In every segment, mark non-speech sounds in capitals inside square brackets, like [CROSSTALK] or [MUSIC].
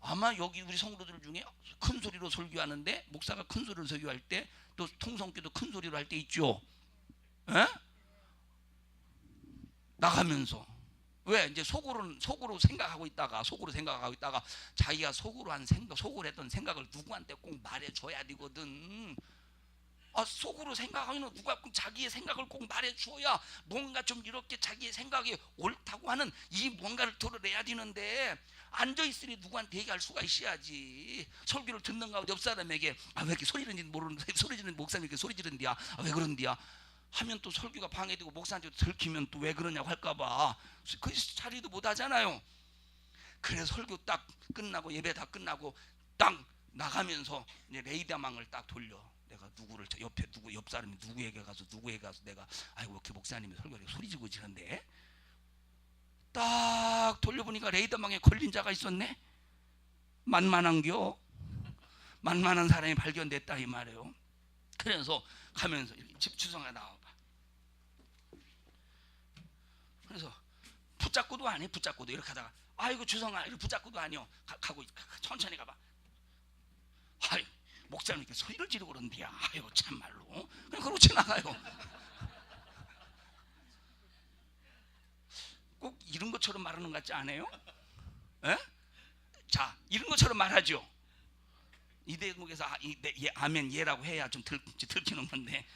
아마 여기 우리 성도들 중에 큰 소리로 설교하는데 목사가 큰 소리로 설교할 때 또 통성기도 큰 소리로 할 때 있죠. 에? 나가면서 왜 이제 속으로 속으로 생각하고 있다가 속으로 생각하고 있다가 자기가 속으로 한 생각 속으로 했던 생각을 누구한테 꼭 말해줘야 되거든. 아, 속으로 생각하면 누가 꼭 자기의 생각을 꼭 말해줘야 뭔가 좀 이렇게 자기의 생각이 옳다고 하는 이 뭔가를 드러내야 되는데 앉아 있으니 누구한테 얘기할 수가 있어야지. 설교를 듣는 가운데 옆 사람에게 아 왜 이렇게 소리 지르는지 모르는 [LAUGHS] 소리 지르는 목사님 이렇게 소리 지른디야? 아, 왜 그런디야? 하면 또 설교가 방해되고 목사한테 들키면 또 왜 그러냐고 할까봐. 그 자리도 못 하잖아요. 그래서 설교 딱 끝나고 예배 다 끝나고 딱 나가면서 이제 레이더망을 딱 돌려. 내가 누구를 저 옆에 누구 옆 사람이 누구에게 가서 누구에게 가서 내가 아이고 이렇게 목사님이 설교를 소리 지르고 지는데 딱 돌려보니까 레이더망에 걸린 자가 있었네. 만만한겨. 만만한 사람이 발견됐다 이 말이에요. 그래서 가면서 집 주성아 나와봐. 그래서 붙잡고도 아니 붙잡고도 이렇게 하다가 아이고 주성아 이렇게 붙잡고도 아니요 가, 가- 천천히 가봐. 아이 목사님 이렇게 소리를 지르고 그런디야. 아이고 참말로 그냥 그러고 지나가요. 꼭 이런 것처럼 말하는 것 같지 않아요? 에? 자 이런 것처럼 말하죠. 이 대목에서 아, 이, 네, 예, 아멘 예라고 해야 좀 들, 들키는 건데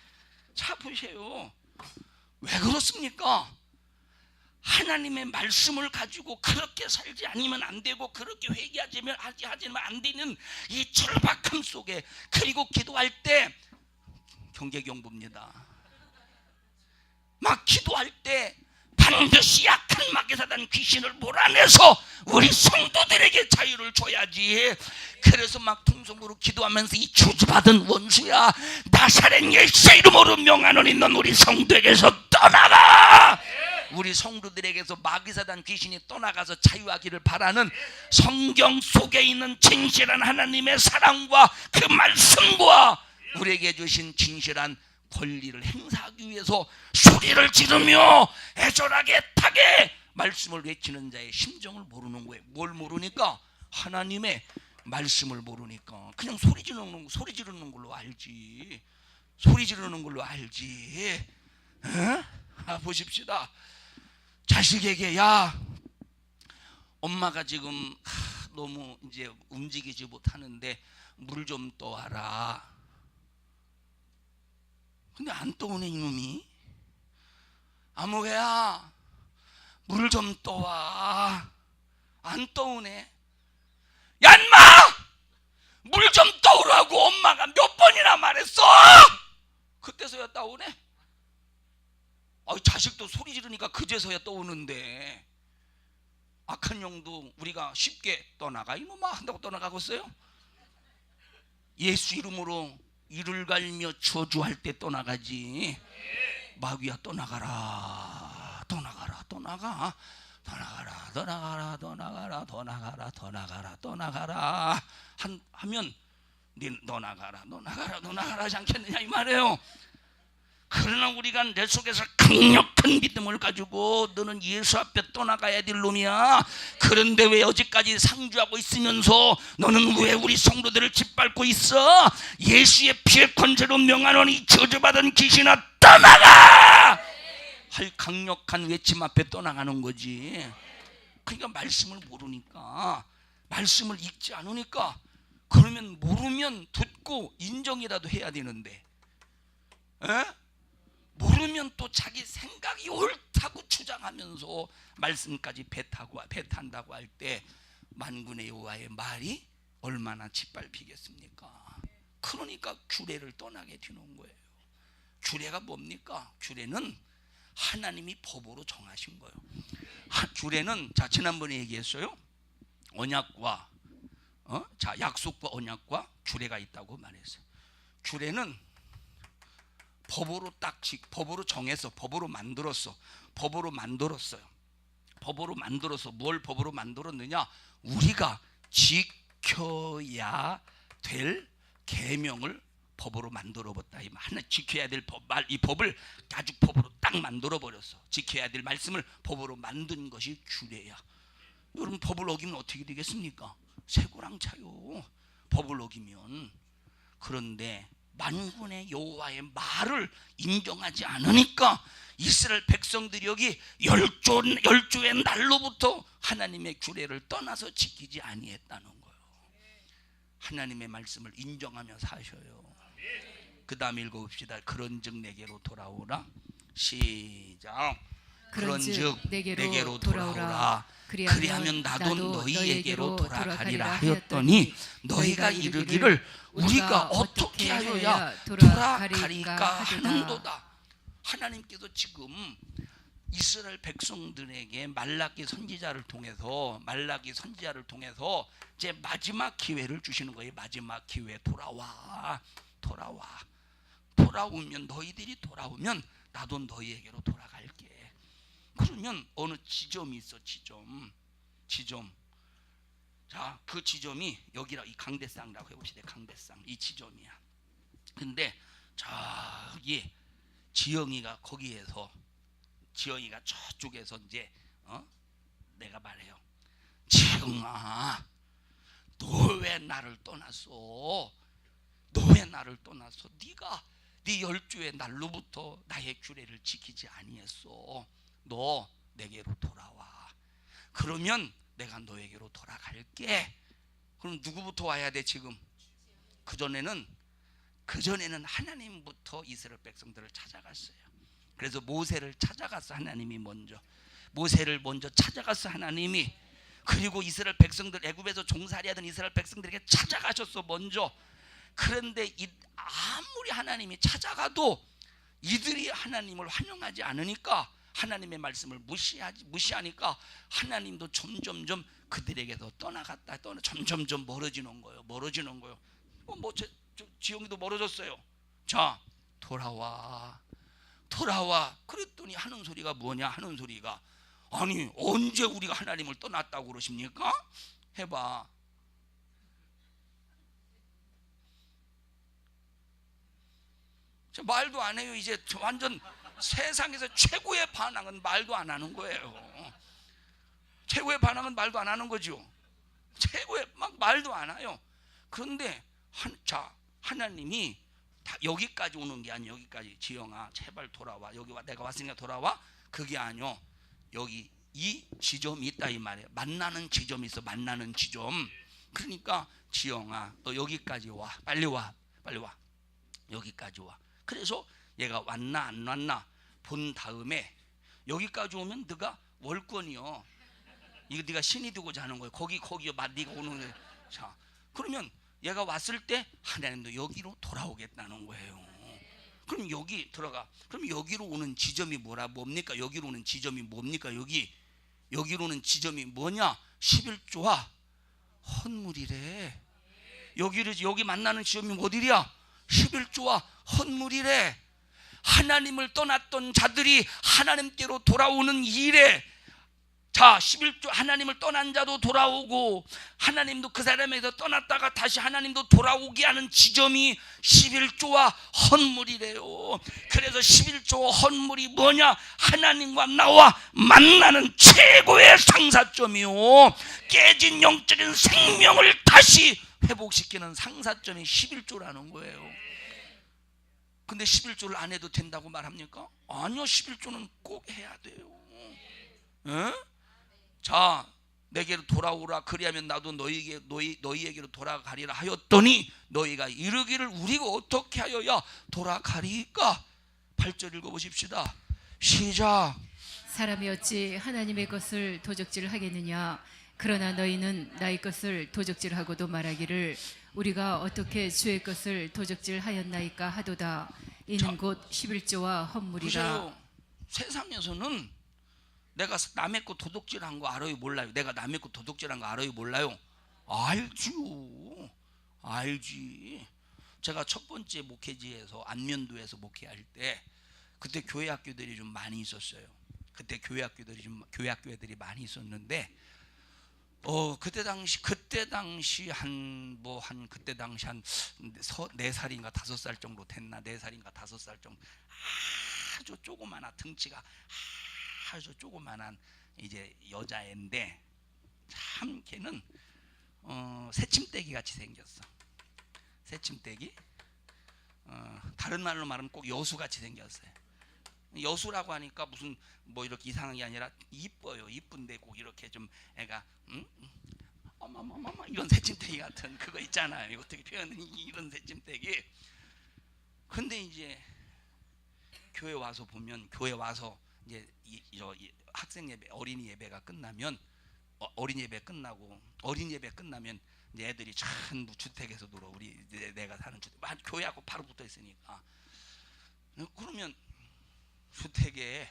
자 보세요 왜 그렇습니까? 하나님의 말씀을 가지고 그렇게 살지 않으면 안 되고 그렇게 회개하지면 하지 하지면 안 되는 이 절박함 속에 그리고 기도할 때 경계 경보입니다. 막 기도할 때 반드시 약한 마귀사단 귀신을 몰아내서 우리 성도들에게 자유를 줘야지. 그래서 막 통성으로 기도하면서 이 주주받은 원수야 나사렛 예수의 이름으로 명하노니 넌 우리 성도에게서 떠나가. 우리 성도들에게서 마귀사단 귀신이 떠나가서 자유하기를 바라는 성경 속에 있는 진실한 하나님의 사랑과 그 말씀과 우리에게 주신 진실한 권리를 행사하기 위해서 소리를 지르며 애절하게 타게 말씀을 외치는 자의 심정을 모르는 거예요. 뭘 모르니까 하나님의 말씀을 모르니까 그냥 소리 지르는 소리 지르는 걸로 알지. 소리 지르는 걸로 알지. 에? 아 보십시다. 자식에게 야 엄마가 지금 하, 너무 이제 움직이지 못하는데 물 좀 떠와라. 근데 안 떠오네 이놈이. 아무개야 물좀 떠와. 안 떠오네. 야 인마 물 좀 떠오라고 엄마가 몇 번이나 말했어. 그때서야 떠오네. 아, 자식도 소리 지르니까 그제서야 떠오는데 악한 영도 우리가 쉽게 떠나가 이놈아 한다고 떠나가고 있어요? 예수 이름으로 이를 갈며 저주할 때 떠나가지. 마귀야 떠나가라. 떠나가라 떠나가. 떠나가라 떠나가라 떠나가라 떠나가라 떠나가라 떠나가라. 한, 하면 네, 너 나가라 너 나가라 너 나가라 하지 않겠느냐 이 말이에요 그러나 우리가 내 속에서 강력한 믿음을 가지고 너는 예수 앞에 떠나가야 될 놈이야. 그런데 왜 여지까지 상주하고 있으면서 너는 왜 우리 성도들을 짓밟고 있어? 예수의 피의 권세로 명하노니 저주받은 귀신아 떠나가! 할 강력한 외침 앞에 떠나가는 거지. 그러니까 말씀을 모르니까 말씀을 읽지 않으니까 그러면 모르면 듣고 인정이라도 해야 되는데 에? 모르면 또 자기 생각이 옳다고 주장하면서 말씀까지 배타고 배탄다고 할 때 만군의 여호와의 말이 얼마나 짓밟히겠습니까? 그러니까 규례를 떠나게 되는 거예요. 규례가 뭡니까? 규례는 하나님이 법으로 정하신 거예요. 하- 규례는 자 지난번에 얘기했어요. 언약과 어? 자 약속과 언약과 규례가 있다고 말했어요. 규례는 법으로 딱 지- 법으로 정해서 법으로 만들었어. 법으로 만들었어요. 법으로 만들어서 뭘 법으로 만들었느냐? 우리가 지켜야 될 계명을 법으로 만들어 봤다. 이 하나 지켜야 될 법, 말, 이 법을 아주 법으로 딱 만들어 버렸어. 지켜야 될 말씀을 법으로 만든 것이 규례야. 여러분 법을 어기면 어떻게 되겠습니까? 쇠고랑 차요. 법을 어기면 그런데 만군의 여호와의 말을 인정하지 않으니까 이스라엘 백성들이 여기 열조 열조의 날로부터 하나님의 규례를 떠나서 지키지 아니했다는 거예요. 하나님의 말씀을 인정하며 사셔요. 그 다음에 읽어봅시다. 그런즉 내게로 돌아오라. 시작. 그런즉 내게로 돌아오라. 그리하면 나도 너희에게로 돌아가리라 하였더니 너희가 이르기를 우리가 어떻게 하여야 돌아가리까 하는도다. 하나님께서 지금 이스라엘 백성들에게 말라기 선지자를 통해서 말라기 선지자를 통해서 이제 마지막 기회를 주시는 거예요. 마지막 기회 돌아와. 돌아와. 돌아오면 너희들이 돌아오면 나도 너희에게로 돌아갈게. 그러면 어느 지점이 있어? 지점. 지점. 자 그 지점이 여기라 이 강대상이라고 해봅시다. 강대상. 이 지점이야. 근데 저기 지영이가 거기에서 지영이가 저쪽에서 이제 어? 내가 말해요. 지영아 너 왜 나를 떠났어? 너 왜 나를 떠났어? 네가 네 열주의 날로부터 나의 규례를 지키지 아니했어 너 내게로 돌아와. 그러면 내가 너에게로 돌아갈게. 그럼 누구부터 와야 돼 지금? 그 전에는 그 전에는 하나님부터 이스라엘 백성들을 찾아갔어요. 그래서 모세를 찾아갔어 하나님이 먼저. 모세를 먼저 찾아갔어 하나님이. 그리고 이스라엘 백성들 애굽에서 종살이하던 이스라엘 백성들에게 찾아가셨어 먼저. 그런데 이, 아무리 하나님이 찾아가도 이들이 하나님을 환영하지 않으니까 하나님의 말씀을 무시하지 무시하니까 하나님도 점점점 그들에게서 떠나갔다 떠나 점점점 멀어지는 거예요. 멀어지는 거예요. 어, 뭐 제, 저, 지영이도 멀어졌어요. 자 돌아와 돌아와 그랬더니 하는 소리가 뭐냐 하는 소리가 아니 언제 우리가 하나님을 떠났다고 그러십니까? 해봐 저 말도 안 해요 이제 저 완전 세상에서 최고의 반항은 말도 안 하는 거예요. 최고의 반항은 말도 안 하는 거죠. 최고의 막 말도 안 해요. 그런데 한, 자 하나님이 다 여기까지 오는 게 아니야. 여기까지 지영아 제발 돌아와. 여기 와 내가 왔으니까 돌아와. 그게 아니요. 여기 이 지점이 있다 이 말이에요. 만나는 지점이 있어. 만나는 지점. 그러니까 지영아 너 여기까지 와. 빨리 와. 빨리 와. 여기까지 와. 그래서 얘가 왔나 안 왔나 본 다음에 여기까지 오면 네가 월권이요. 이거 네가 신이 되고 자는 거예요. 거기 거기요. 마 네가 오는 거예요. 자, 그러면 얘가 왔을 때 하나님도 여기로 돌아오겠다는 거예요. 그럼 여기 들어가. 그럼 여기로 오는 지점이 뭐라 뭡니까? 여기로 오는 지점이 뭡니까? 여기 여기로 오는 지점이 뭐냐? 11조와 헌물이래. 여기를 여기 만나는 지점이 어디랴? 11조와 헌물이래. 하나님을 떠났던 자들이 하나님께로 돌아오는 일에 자 11조 하나님을 떠난 자도 돌아오고 하나님도 그 사람에서 떠났다가 다시 하나님도 돌아오게 하는 지점이 11조와 헌물이래요. 그래서 11조 헌물이 뭐냐? 하나님과 나와 만나는 최고의 상사점이요. 깨진 영적인 생명을 다시 회복시키는 상사점이 11조라는 거예요 근데 11조를 안 해도 된다고 말합니까? 아니요 11조는 꼭 해야 돼요. 에? 자 내게로 돌아오라. 그리하면 나도 너희에게 너희 너희에게로 돌아가리라 하였더니 너희가 이르기를 우리가 어떻게 하여야 돌아가리까? 8절 읽어 보십시다. 시작. 사람이 어찌 하나님의 것을 도적질 하겠느냐 그러나 너희는 나의 것을 도적질하고도 말하기를 우리가 어떻게 주의 것을 도적질하였나이까 하도다. 이는 곧 11조와 헌물이라. 세상에서는 내가 남의 거 도둑질한 거 알아요 몰라요? 내가 남의 거 도둑질한 거 알아요 몰라요? 알죠 알지. 제가 첫 번째 목회지에서 안면도에서 목회할 때 그때 교회 학교들이 좀 많이 있었어요. 그때 교회 학교들이 좀 교회 학교 애들이 많이 있었는데 어 그때 당시 그때 당시 한 뭐 한 그때 당시 한네 살인가 다섯 살 정도 됐나 네 살인가 다섯 살 정도 아주 조그마한 등치가 아주 조그만한 이제 여자애인데 참 걔는 어, 새침대기 같이 생겼어. 새침대기. 어, 다른 말로 말하면 꼭 여수 같이 생겼어요. 여수라고 하니까 무슨 뭐 이렇게 이상한 게 아니라 이뻐요. 이쁜데 꼭 이렇게 좀 애가 음? 어머머머머 이런 새침대기 같은 그거 있잖아요. 이거 어떻게 표현이 이런 새침대기. 근데 이제 교회 와서 보면 교회 와서 이제 이, 저, 이 학생 예배 어린이 예배가 끝나면 어, 어린이 예배 끝나고 어린이 예배 끝나면 이제 애들이 전부 주택에서 놀아 우리 내, 내가 사는 주택 막 교회하고 바로 붙어 있으니까 그러면 주택에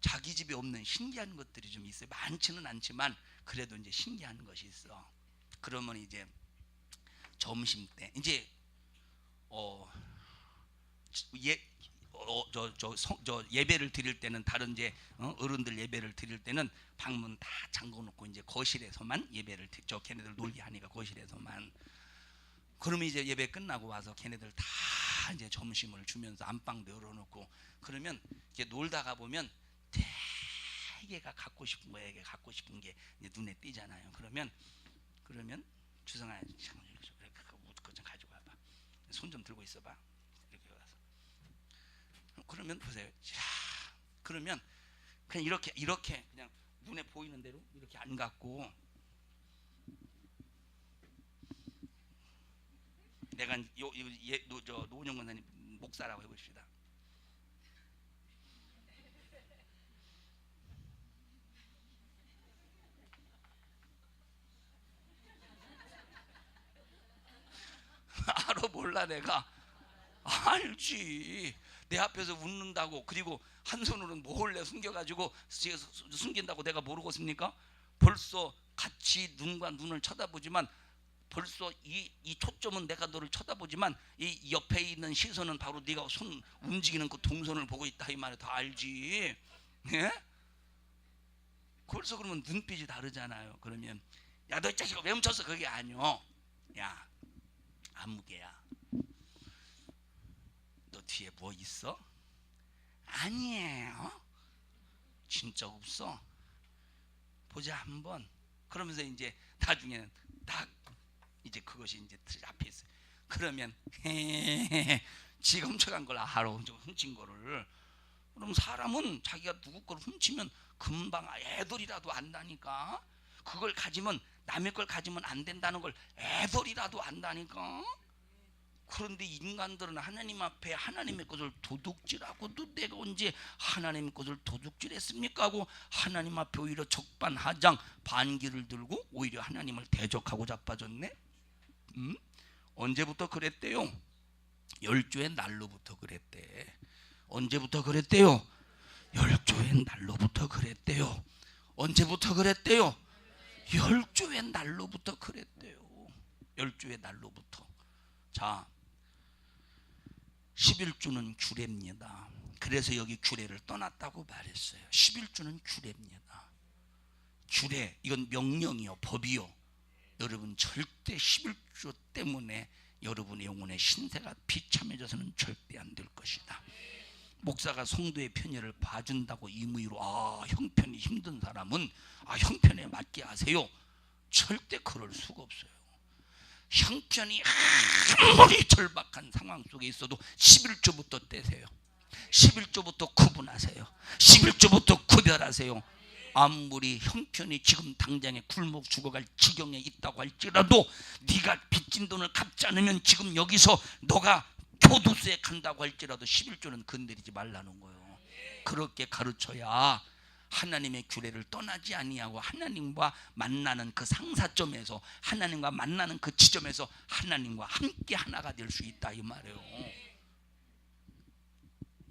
자기 집에 없는 신기한 것들이 좀 있어요. 많지는 않지만 그래도 이제 신기한 것이 있어. 그러면 이제 점심 때 이제 어 예, 어, 저, 저, 성- 저 예배를 드릴 때는 다른 이제 어, 어른들 예배를 드릴 때는 방문 다 잠궈 놓고 이제 거실에서만 예배를 드- 저 걔네들 놀게 하니까 거실에서만. 그러면 이제 예배 끝나고 와서 걔네들 다 이제 점심을 주면서 안방도 열어놓고 그러면 이제 놀다가 보면 되게가 갖고 싶은 거 얘가 갖고 싶은 게 눈에 띄잖아요. 그러면 그러면 주성아 그거 좀 가지고 와봐. 손 좀 들고 있어봐. 이렇게 와서 그러면 보세요. 자, 그러면 그냥 이렇게 이렇게 그냥 눈에 보이는 대로 이렇게 안 갖고 내가 요예저 노은영 권사님 목사라고 해봅시다. [LAUGHS] 알아 몰라 내가 알지 내 앞에서 웃는다고 그리고 한 손으로는 몰래 숨겨가지고 숨긴다고 내가 모르겠습니까? 벌써 같이 눈과 눈을 쳐다보지만 벌써 이, 이 초점은 내가 너를 쳐다보지만 이 옆에 있는 시선은 바로 네가 손 움직이는 그 동선을 보고 있다 이 말을 다 알지? 예? 벌써 그러면 눈빛이 다르잖아요. 그러면 야 너 이 자식아 왜 훔쳤어? 그게 아니요 야 아무개야. 너 뒤에 뭐 있어? 아니에요. 진짜 없어. 보자 한번. 그러면서 이제 나중에는 딱 이제 그것이 이제 앞에 있어 그러면 지가 훔쳐간 걸 알아 좀 훔친 거를. 그럼 사람은 자기가 누구 걸 훔치면 금방 애들이라도 안다니까. 그걸 가지면 남의 걸 가지면 안 된다는 걸 애들이라도 안다니까. 그런데 인간들은 하나님 앞에 하나님의 것을 도둑질하고도 내가 언제 하나님의 것을 도둑질했습니까? 하고 하나님 앞에 오히려 적반하장 반기를 들고 오히려 하나님을 대적하고 자빠졌네 음? 언제부터 그랬대요? 열조의 날로부터 그랬대 언제부터 그랬대요? 열조의 날로부터 그랬대요 언제부터 그랬대요? 열조의 날로부터 그랬대요 열조의 날로부터 자 11주는 규례입니다. 그래서 여기 규례를 떠났다고 말했어요. 11주는 규례입니다. 규례 이건 명령이요 법이요. 여러분 절대 11주 때문에 여러분의 영혼의 신세가 비참해져서는 절대 안 될 것이다. 목사가 성도의 편의를 봐준다고 임의로 아 형편이 힘든 사람은 아 형편에 맞게 하세요. 절대 그럴 수가 없어요. 형편이 아무리 절박한 상황 속에 있어도 11조부터 떼세요. 11조부터 구분하세요. 11조부터 구별하세요. 아무리 형편이 지금 당장에 굶어 죽어갈 지경에 있다고 할지라도 네가 빚진 돈을 갚지 않으면 지금 여기서 너가 교도소에 간다고 할지라도 11조는 건드리지 말라는 거예요. 그렇게 가르쳐야 하나님의 규례를 떠나지 아니하고 하나님과 만나는 그 상사점에서 하나님과 만나는 그 지점에서 하나님과 함께 하나가 될 수 있다 이 말이에요.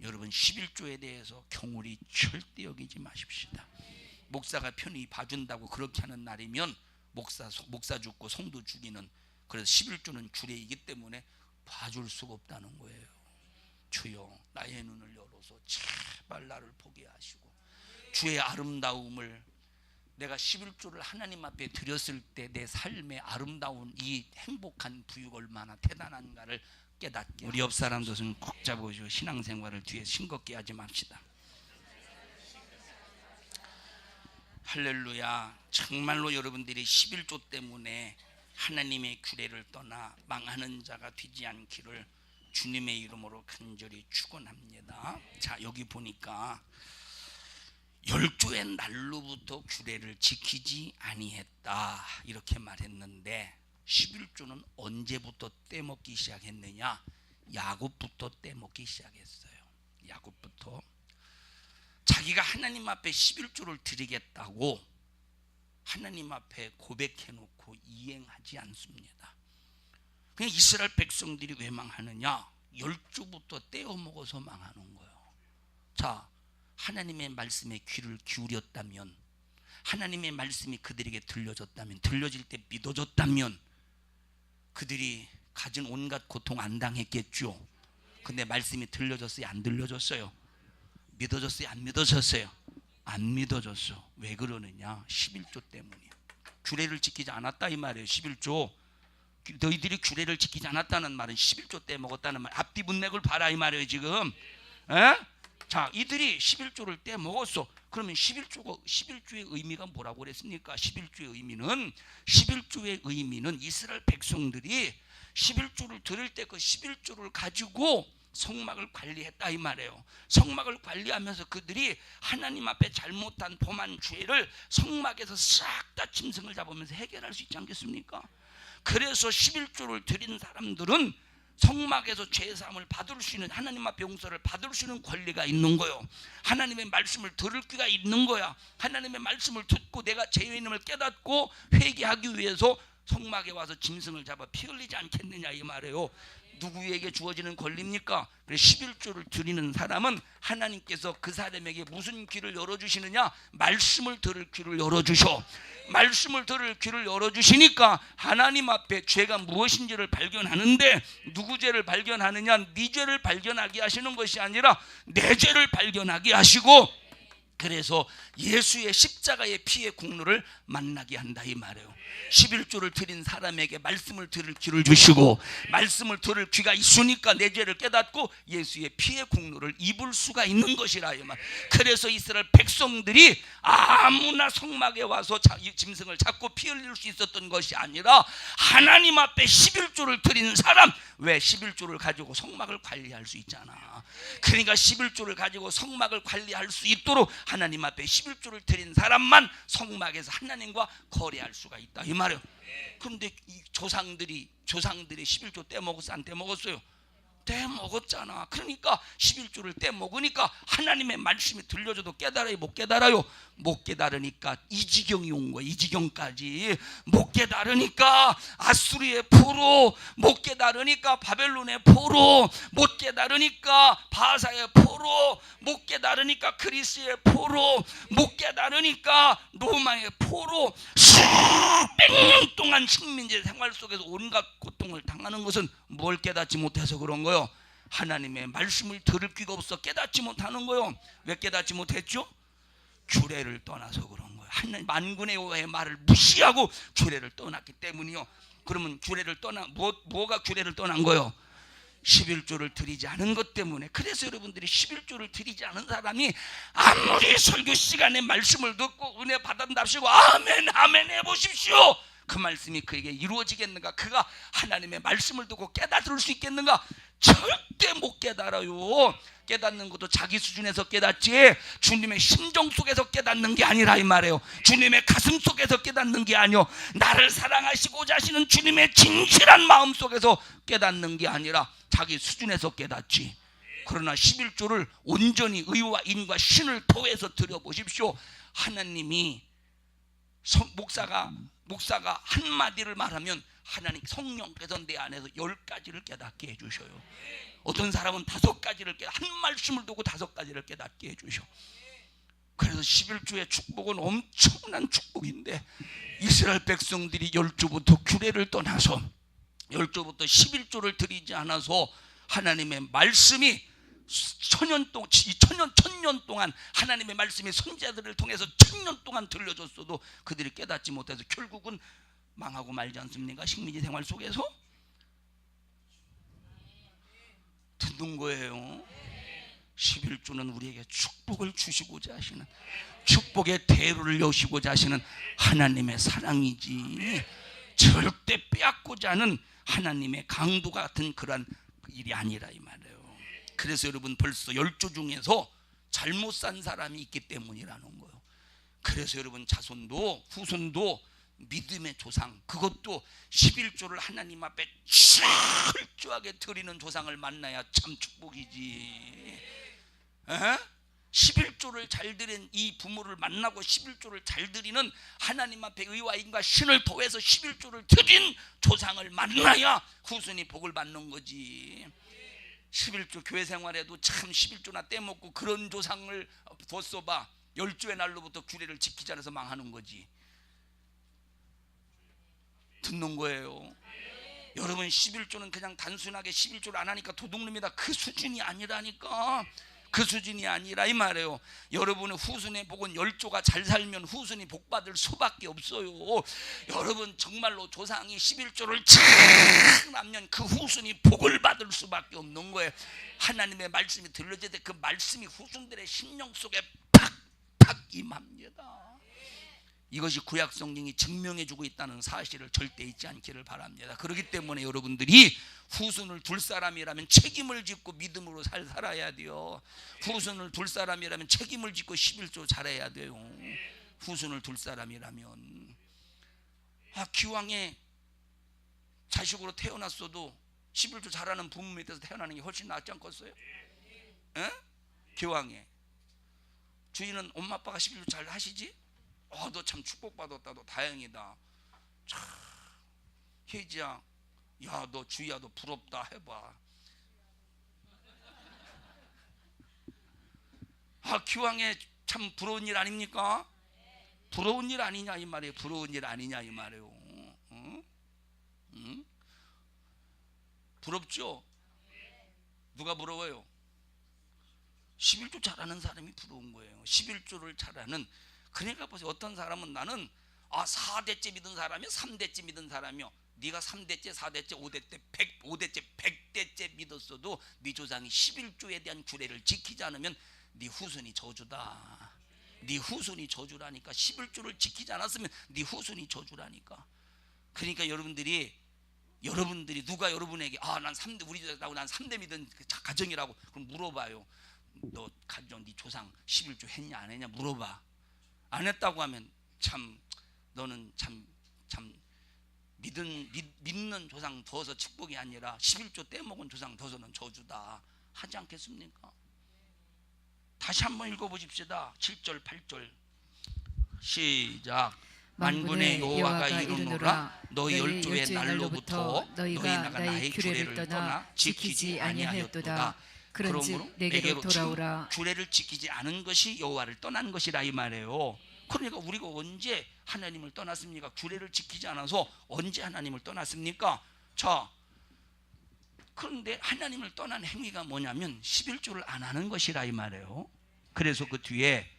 여러분 11조에 대해서 경홀히 절대 여기지 마십시다. 목사가 편히 봐준다고 그렇게 하는 날이면 목사 목사 죽고 성도 죽이는 그래서 11조는 규례이기 때문에 봐줄 수가 없다는 거예요. 주여 나의 눈을 열어서 제발 나를 보게 하시고 주의 아름다움을 내가 11조를 하나님 앞에 드렸을 때 내 삶의 아름다운 이 행복한 부유가 얼마나 대단한가를 깨닫게 우리 옆 사람도 좀꼭 잡으시고 신앙생활을 뒤에 싱겁게 하지 맙시다 할렐루야 정말로 여러분들이 11조 때문에 하나님의 규례를 떠나 망하는 자가 되지 않기를 주님의 이름으로 간절히 축원합니다. 자 여기 보니까 열조의 날로부터 규례를 지키지 아니했다 이렇게 말했는데 11조는 언제부터 떼먹기 시작했느냐? 야곱부터 떼먹기 시작했어요. 야곱부터 자기가 하나님 앞에 11조를 드리겠다고 하나님 앞에 고백해 놓고 이행하지 않습니다. 그냥 이스라엘 백성들이 왜 망하느냐? 열조부터 떼어 먹어서 망하는 거예요. 자, 하나님의 말씀에 귀를 기울였다면, 하나님의 말씀이 그들에게 들려졌다면, 들려질 때 믿어졌다면, 그들이 가진 온갖 고통 안 당했겠죠. 근데 말씀이 들려졌어요, 안 들려졌어요? 믿어졌어요, 안 믿어졌어요? 안 믿어졌어. 왜 그러느냐? 11조 때문이야. 규례를 지키지 않았다 이 말이에요. 11조. 너희들이 규례를 지키지 않았다는 말은 11조 때 먹었다는 말. 앞뒤 문맥을 봐라 이 말이에요 지금. 에? 자, 이들이 11조를 때 먹었어. 그러면 11조가 11조의 의미가 뭐라고 그랬습니까? 11조의 의미는 11조의 의미는 이스라엘 백성들이 11조를 들을 때 그 11조를 가지고 성막을 관리했다 이 말이에요. 성막을 관리하면서 그들이 하나님 앞에 잘못한 범한 죄를 성막에서 싹 다 짐승을 잡으면서 해결할 수 있지 않겠습니까? 그래서 11조를 드린 사람들은 성막에서 죄 사함을 받을 수 있는 하나님 앞에 용서를 받을 수 있는 권리가 있는 거요. 하나님의 말씀을 들을 귀가 있는 거야. 하나님의 말씀을 듣고 내가 이름을 깨닫고 회개하기 위해서 성막에 와서 짐승을 잡아 피 흘리지 않겠느냐 이 말이에요. 누구에게 주어지는 권리입니까? 11조를 드리는 사람은 하나님께서 그 사람에게 무슨 귀를 열어 주시느냐? 말씀을 들을 귀를 열어 주셔. 말씀을 들을 귀를 열어 주시니까 하나님 앞에 죄가 무엇인지를 발견하는데 누구 죄를 발견하느냐? 네 죄를 발견하게 하시는 것이 아니라 내 죄를 발견하게 하시고 그래서 예수의 십자가의 피의 국로를 만나게 한다 이 말이에요. 11조를 드린 사람에게 말씀을 들을 귀를 주시고 말씀을 들을 귀가 있으니까 내 죄를 깨닫고 예수의 피의 국로를 입을 수가 있는 것이라 이 말. 그래서 이스라엘 백성들이 아무나 성막에 와서 자- 이 짐승을 잡고 피 흘릴 수 있었던 것이 아니라 하나님 앞에 11조를 드린 사람 왜 11조를 가지고 성막을 관리할 수 있잖아. 그러니까 11조를 가지고 성막을 관리할 수 있도록 하나님 앞에 11조를 드린 사람만 성막에서 하나님과 거래할 수가 있다 이 말이에요. 그런데 이 조상들이 조상들이 11조 떼먹었어 안 떼먹었어요? 떼 먹었잖아. 그러니까 11조를 떼 먹으니까 하나님의 말씀이 들려줘도 깨달아요 못 깨달아요? 못 깨달으니까 이 지경이 온 거야 이 지경까지 못 깨달으니까 아수리의 포로 못 깨달으니까 바벨론의 포로 못 깨달으니까 바사의 포로 못 깨달으니까 그리스의 포로 못 깨달으니까 로마의 포로 수백 년 동안 식민지 생활 속에서 온갖 고통을 당하는 것은 뭘 깨닫지 못해서 그런 거요 하나님의 말씀을 들을 귀가 없어 깨닫지 못하는 거요 왜 깨닫지 못했죠? 규례를 떠나서 그런 거예요. 하나님 만군의 여호와의 말을 무시하고 규례를 떠났기 때문이요. 그러면 규례를 떠나 뭐 뭐가 규례를 떠난 거요? 11조를 드리지 않은 것 때문에 그래서 여러분들이 11조를 드리지 않은 사람이 아무리 설교 시간에 말씀을 듣고 은혜 받았답시고 아멘 아멘 해보십시오 그 말씀이 그에게 이루어지겠는가? 그가 하나님의 말씀을 듣고 깨달을 수 있겠는가? 절대 못 깨달아요. 깨닫는 것도 자기 수준에서 깨닫지 주님의 심정 속에서 깨닫는 게 아니라 이 말이에요. 주님의 가슴 속에서 깨닫는 게 아니요. 나를 사랑하시고자 하시는 주님의 진실한 마음 속에서 깨닫는 게 아니라 자기 수준에서 깨닫지. 그러나 11조를 온전히 의와 인과 신을 토해서 드려보십시오. 하나님이 성- 목사가 목사가 한 마디를 말하면 하나님 성령께서 내 안에서 열 가지를 깨닫게 해주셔요. 어떤 사람은 다섯 가지를 깨, 한 말씀을 두고 다섯 가지를 깨닫게 해주셔. 그래서 11조의 축복은 엄청난 축복인데 이스라엘 백성들이 열조부터 규례를 떠나서 열조부터 11조를 드리지 않아서 하나님의 말씀이 천년 동안 이 천년 천년 동안 하나님의 말씀이 선자들을 통해서 천년 동안 들려줬어도 그들이 깨닫지 못해서 결국은 망하고 말지 않습니까? 식민지 생활 속에서 듣는 거예요. 11조는 우리에게 축복을 주시고자 하시는 축복의 대로를 여시고자 하시는 하나님의 사랑이지 절대 빼앗고자 하는 하나님의 강도 같은 그러한 일이 아니라 이 말이에요. 그래서 여러분 벌써 열조 중에서 잘못 산 사람이 있기 때문이라는 거예요. 그래서 여러분 자손도 후손도 믿음의 조상 그것도 11조를 하나님 앞에 철저하게 드리는 조상을 만나야 참 축복이지. 에? 11조를 잘 드린 이 부모를 만나고 11조를 잘 드리는 하나님 앞에 의와 인과 신을 도해서 11조를 드린 조상을 만나야 후손이 복을 받는 거지. 11조 교회 생활에도 참 11조나 떼먹고 그런 조상을 뒀어봐. 열조의 날로부터 규례를 지키지 않아서 망하는 거지. 듣는 거예요. 여러분 11조는 그냥 단순하게 11조를 안 하니까 도둑놈이다 그 수준이 아니라니까 그 수준이 아니라 이 말이에요. 여러분의 후손의 복은 열조가 잘 살면 후손이 복 받을 수밖에 없어요. 여러분 정말로 조상이 11조를 잘 남면 그 후손이 복을 받을 수밖에 없는 거예요. 하나님의 말씀이 들려질 때 그 말씀이 후손들의 심령 속에 팍팍 임합니다 이것이 구약 성경이 증명해 주고 있다는 사실을 절대 잊지 않기를 바랍니다. 그렇기 때문에 여러분들이 후손을 둘 사람이라면 책임을 짓고 믿음으로 살 살아야 돼요. 후손을 둘 사람이라면 책임을 짓고 11조 잘해야 돼요. 후손을 둘 사람이라면 아 기왕에 자식으로 태어났어도 11조 잘하는 부모 밑에서 태어나는 게 훨씬 낫지 않겠어요? 에? 기왕에 주인은 엄마 아빠가 11조 잘 하시지? 어, 너 참 축복받았다. 너 다행이다. 참, 혜지야, 야, 너 주희야, 너 부럽다. 해봐. 아, 기왕에 참 부러운 일 아닙니까? 부러운 일 아니냐 이 말이에요. 부러운 일 아니냐 이 말이에요. 응? 응? 부럽죠? 누가 부러워요? 11조 잘하는 사람이 부러운 거예요. 11조를 잘하는 그러니까 보세요. 어떤 사람은 나는 아 4대째 믿은 사람이야 3대째 믿은 사람이요. 네가 3대째, 4대째, 5대째, 100, 5대째, 100대째 믿었어도 네 조상이 11조에 대한 규례를 지키지 않으면 네 후손이 저주다. 네 후손이 저주라니까 11조를 지키지 않았으면 네 후손이 저주라니까. 그러니까 여러분들이 여러분들이 누가 여러분에게 아 난 3대 우리 조상하고 난 3대 믿은 그 자- 가정이라고 그럼 물어봐요. 너 가정 네 조상 11조 했냐 안 했냐 물어봐. 안 했다고 하면 참 너는 참 참 믿은 믿, 믿는 조상 둬서 축복이 아니라 11조 떼먹은 조상 둬서는 저주다 하지 않겠습니까? 다시 한번 읽어보십시다. 7절 8절 시작 만군의 여호와가 이르노라 너희 열조의 날로부터 너희가 나의 규례를 떠나 지키지 아니하였도다. 그런즉 내게로 돌아오라. 규례를 지키지 않은 것이 여호와를 떠난 것이라 이 말이에요. 그러니까 우리가 언제 하나님을 떠났습니까? 규례를 지키지 않아서 언제 하나님을 떠났습니까? 자, 그런데 하나님을 떠난 행위가 뭐냐면 11조를 안 하는 것이라 이 말이에요. 그래서 그 뒤에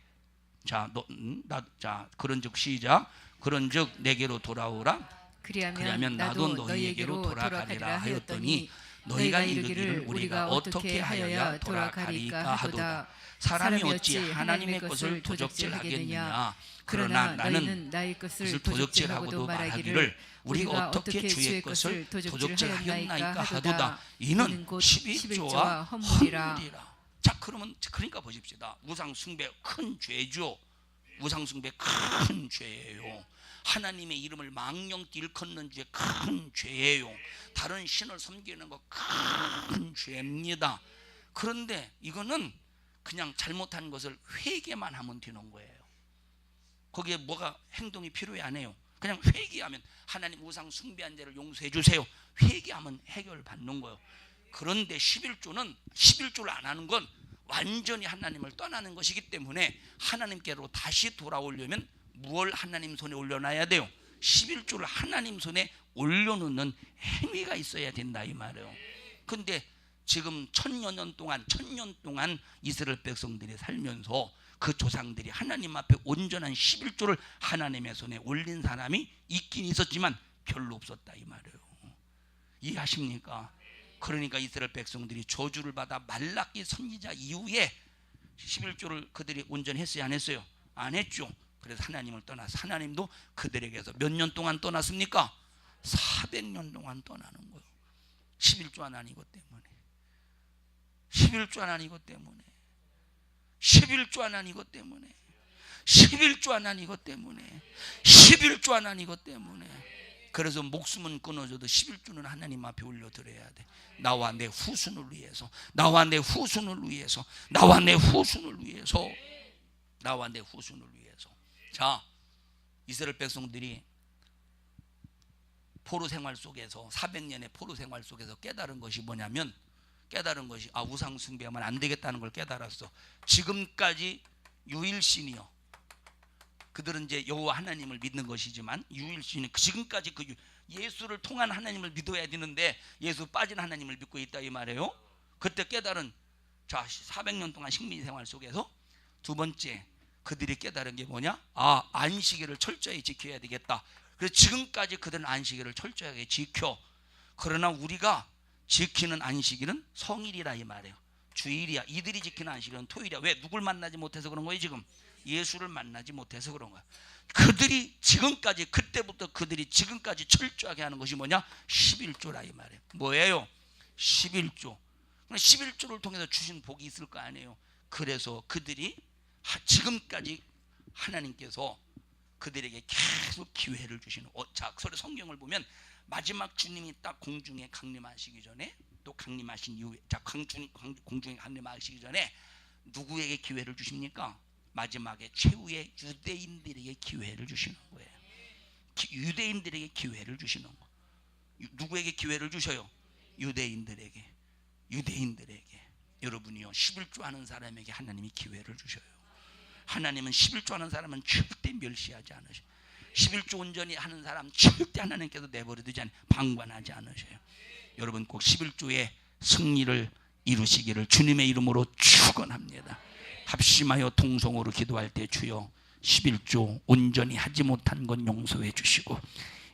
자, 너, 음, 나, 자, 그런즉 시작. 그런즉 내게로 돌아오라. 그리하면, 그러면 나도 너희에게로 돌아가리라 하였더니 너희가 이르기를 우리가 어떻게 하여야 돌아가리까 하도다. 사람이 어찌 하나님의 것을 도적질하겠느냐? 그러나 나는 나의 것을 도적질하고도 말하기를 우리가 어떻게 주의 것을 도적질하였나이까 하도다. 이는 곧 12조와 헌물이라. 헌물이라. 자, 그러면 그러니까 보십시다. 우상 숭배 큰 죄죠. 우상 숭배 큰 죄예요. 하나님의 이름을 망령 일컫는 죄 큰 죄예요. 다른 신을 섬기는 거 큰 죄입니다. 그런데 이거는 그냥 잘못한 것을 회개만 하면 되는 거예요. 거기에 뭐가 행동이 필요해 안 해요. 그냥 회개하면 하나님 우상 숭배한 죄를 용서해 주세요. 회개하면 해결 받는 거예요. 그런데 11조는 11조를 안 하는 건 완전히 하나님을 떠나는 것이기 때문에 하나님께로 다시 돌아오려면 무엇을 하나님 손에 올려놔야 돼요? 11조를 하나님 손에 올려놓는 행위가 있어야 된다 이 말이에요. 근데 지금 천여 년 동안 천년 동안 이스라엘 백성들이 살면서 그 조상들이 하나님 앞에 온전한 11조를 하나님의 손에 올린 사람이 있긴 있었지만 별로 없었다 이 말이에요. 이해하십니까? 그러니까 이스라엘 백성들이 저주를 받아 말라기 선지자 이후에 11조를 그들이 온전했어요 안 했어요? 안 했죠. 그래서 하나님을 떠나서 하나님도 그들에게서 몇 년 동안 떠났습니까? 400년 동안 떠나는 거예요. 11조 하나님 이것 때문에. 11조 하나님 이것 때문에. 11조 하나님 이것 때문에. 11조 하나님 이것 때문에. 11조 하나님 이것 때문에. 그래서 목숨은 끊어져도 11조는 하나님 앞에 올려드려야 돼. 나와 내 후손을 위해서. 나와 내 후손을 위해서. 나와 내 후손을 위해서. 나와 내 후손을 위해서. 자, 이스라엘 백성들이 포로 생활 속에서 400년의 포로 생활 속에서 깨달은 것이 뭐냐면 깨달은 것이 아 우상 숭배하면 안 되겠다는 걸 깨달았어. 지금까지 유일신이요. 그들은 이제 여호와 하나님을 믿는 것이지만 유일신이 지금까지 그 유- 예수를 통한 하나님을 믿어야 되는데 예수 빠진 하나님을 믿고 있다 이 말이에요. 그때 깨달은 자 400년 동안 식민 생활 속에서 두 번째 그들이 깨달은 게 뭐냐? 아 안식일을 철저히 지켜야 되겠다. 그래서 지금까지 그들은 안식일을 철저하게 지켜. 그러나 우리가 지키는 안식일은 성일이라 이 말이에요. 주일이야. 이들이 지키는 안식일은 토일이야. 왜 누굴 만나지 못해서 그런 거예요 지금? 예수를 만나지 못해서 그런 거야. 그들이 지금까지 그때부터 그들이 지금까지 철저하게 하는 것이 뭐냐? 11조라 이 말이에요. 뭐예요? 11조. 11조를 통해서 주신 복이 있을 거 아니에요. 그래서 그들이 하- 지금까지 하나님께서 그들에게 계속 기회를 주시는. 어, 자, 서로 성경을 보면 마지막 주님이 딱 공중에 강림하시기 전에 또 강림하신 이후에 자, 강중, 강- 공중에 강림하시기 전에 누구에게 기회를 주십니까? 마지막에 최후의 유대인들에게 기회를 주시는 거예요. 기- 유대인들에게 기회를 주시는 거. 유- 누구에게 기회를 주셔요? 유대인들에게. 유대인들에게. 여러분이요. 11조 하는 사람에게 하나님이 기회를 주셔요. 하나님은 11조 하는 사람은 절대 멸시하지 않으셔요. 11조 온전히 하는 사람 절대 하나님께서 내버려 두지 않 방관하지 않으셔요. 여러분 꼭 11조의 승리를 이루시기를 주님의 이름으로 축원합니다. 합심하여 통성으로 기도할 때 주여 11조 온전히 하지 못한 건 용서해 주시고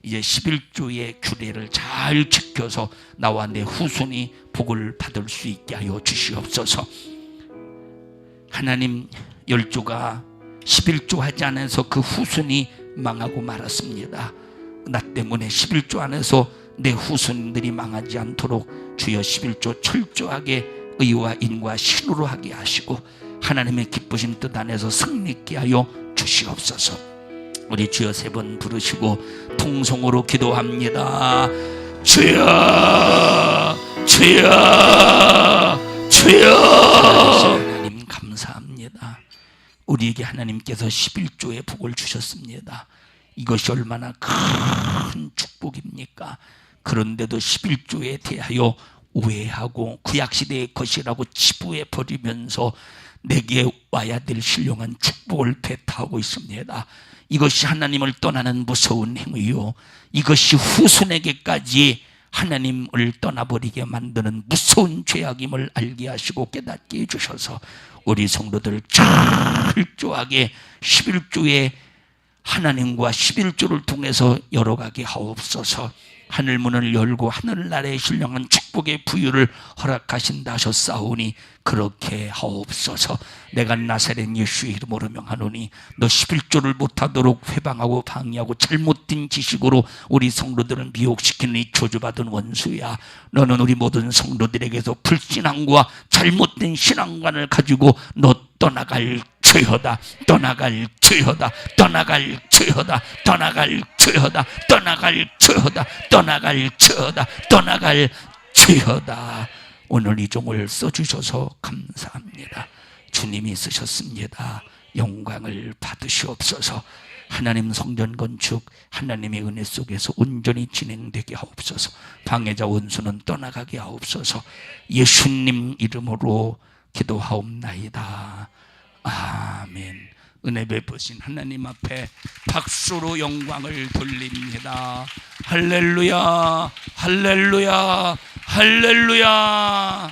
이제 11조의 규례를 잘 지켜서 나와 내 후손이 복을 받을 수 있게 하여 주시옵소서. 하나님 열조가 11조 하지 않아서 그 후손이 망하고 말았습니다. 나 때문에 11조 안에서 내 후손들이 망하지 않도록 주여 11조 철저하게 의와 인과 신으로 하게 하시고 하나님의 기쁘신 뜻 안에서 승리케 하여 주시옵소서. 우리 주여 세 번 부르시고 통성으로 기도합니다. 주여, 주여, 주여. 우리에게 하나님께서 11조의 복을 주셨습니다. 이것이 얼마나 큰 축복입니까? 그런데도 11조에 대하여 오해하고 구약시대의 것이라고 치부해 버리면서 내게 와야 될 신령한 축복을 배타하고 있습니다. 이것이 하나님을 떠나는 무서운 행위요. 이것이 후손에게까지 하나님을 떠나버리게 만드는 무서운 죄악임을 알게 하시고 깨닫게 해주셔서 우리 성도들 철저하게 11조의 하나님과 11조를 통해서 열어가게 하옵소서 하늘 문을 열고 하늘나라의 신령한 축복의 부유를 허락하신다 하셨사오니 그렇게 하옵소서. 내가 나사렛 예수의 이름으로 명하노니 너 11조를 못하도록 회방하고 방해하고 잘못된 지식으로 우리 성도들을 미혹시키는 이 저주받은 원수야. 너는 우리 모든 성도들에게서 불신앙과 잘못된 신앙관을 가지고 너 떠나갈 죄여다. 떠나갈 죄여다. 떠나갈 죄여다. 떠나갈 죄여다. 떠나갈 죄여다. 떠나갈 죄여다. 떠나갈 죄여다. 오늘 이 종을 써주셔서 감사합니다. 주님이 쓰셨습니다. 영광을 받으시옵소서. 하나님 성전 건축 하나님의 은혜 속에서 온전히 진행되게 하옵소서. 방해자 원수는 떠나가게 하옵소서. 예수님 이름으로 기도하옵나이다 아멘. 은혜 베푸신 하나님 앞에 박수로 영광을 돌립니다. 할렐루야, 할렐루야, 할렐루야.